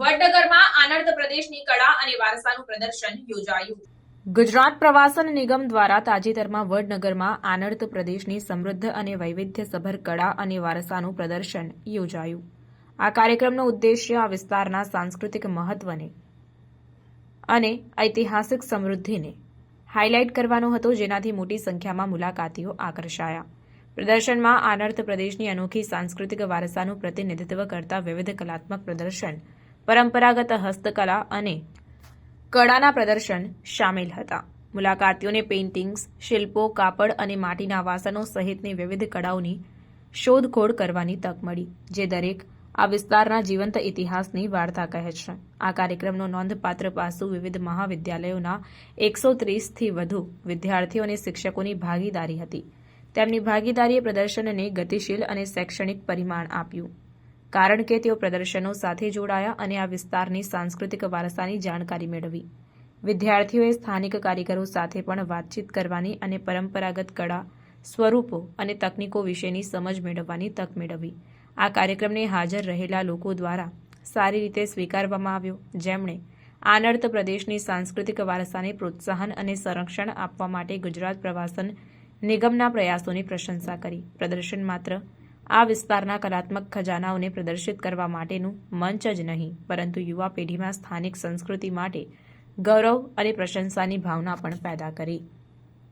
વડનગરમાં આનંદ પ્રદેશની કળા અને વારસાનું પ્રદર્શન યોજાયું. ગુજરાત પ્રવાસન નિગમ દ્વારા તાજેતરમાં વડનગરમાં આનર્ત પ્રદેશની સમૃદ્ધ અને વૈવિધ્યસભર કળા અને વારસાનું પ્રદર્શન યોજાયું. આ કાર્યક્રમનો ઉદ્દેશ્ય આ વિસ્તારના સાંસ્કૃતિક મહત્વને અને ઐતિહાસિક સમૃદ્ધિને હાઇલાઇટ કરવાનો હતો, જેનાથી મોટી સંખ્યામાં મુલાકાતીઓ આકર્ષાયા. પ્રદર્શનમાં આનર્ત પ્રદેશની અનોખી સાંસ્કૃતિક વારસાનું પ્રતિનિધિત્વ કરતા વિવિધ કલાત્મક પ્રદર્શન પરંપરાગત હસ્તકલા અને કળાના પ્રદર્શન સામેલ હતા. મુલાકાતીઓને પેઇન્ટિંગ્સ, શિલ્પો, કાપડ અને માટીના વાસણો સહિતની વિવિધ કળાઓની શોધખોળ કરવાની તક મળી, જે દરેક આ વિસ્તારના જીવંત ઇતિહાસની વાર્તા કહે છે. આ કાર્યક્રમનો નોંધપાત્ર પાસું વિવિધ મહાવિદ્યાલયોના એકસો ત્રીસથી વધુ વિદ્યાર્થીઓ અને શિક્ષકોની ભાગીદારી હતી. તેમની ભાગીદારીએ પ્રદર્શનને ગતિશીલ અને શૈક્ષણિક પરિમાણ આપ્યું. કારણ કે તેઓ પ્રદર્શનો સાથે જોડાયા અને આ વિસ્તારની સાંસ્કૃતિક વારસાની જાણકારી મેળવી. વિદ્યાર્થીઓએ સ્થાનિક કારીગરો સાથે પણ વાતચીત કરવાની અને પરંપરાગત કળા, સ્વરૂપો અને તકનીકો વિશેની સમજ મેળવવાની તક મેળવી. આ કાર્યક્રમને હાજર રહેલા લોકો દ્વારા સારી રીતે સ્વીકારવામાં આવ્યો. જેમણે આનર્ત પ્રદેશની સાંસ્કૃતિક વારસાને પ્રોત્સાહન અને સંરક્ષણ આપવા માટે ગુજરાત પ્રવાસન નિગમના પ્રયાસોની પ્રશંસા કરી. પ્રદર્શન માત્ર આ વિસ્તારના કલાત્મક ખજાનાઓને પ્રદર્શિત કરવા માટેનું મંચ જ નહીં, પરંતુ યુવા પેઢીમાં સ્થાનિક સંસ્કૃતિ માટે ગૌરવ અને પ્રશંસાની ભાવના પણ પેદા કરી.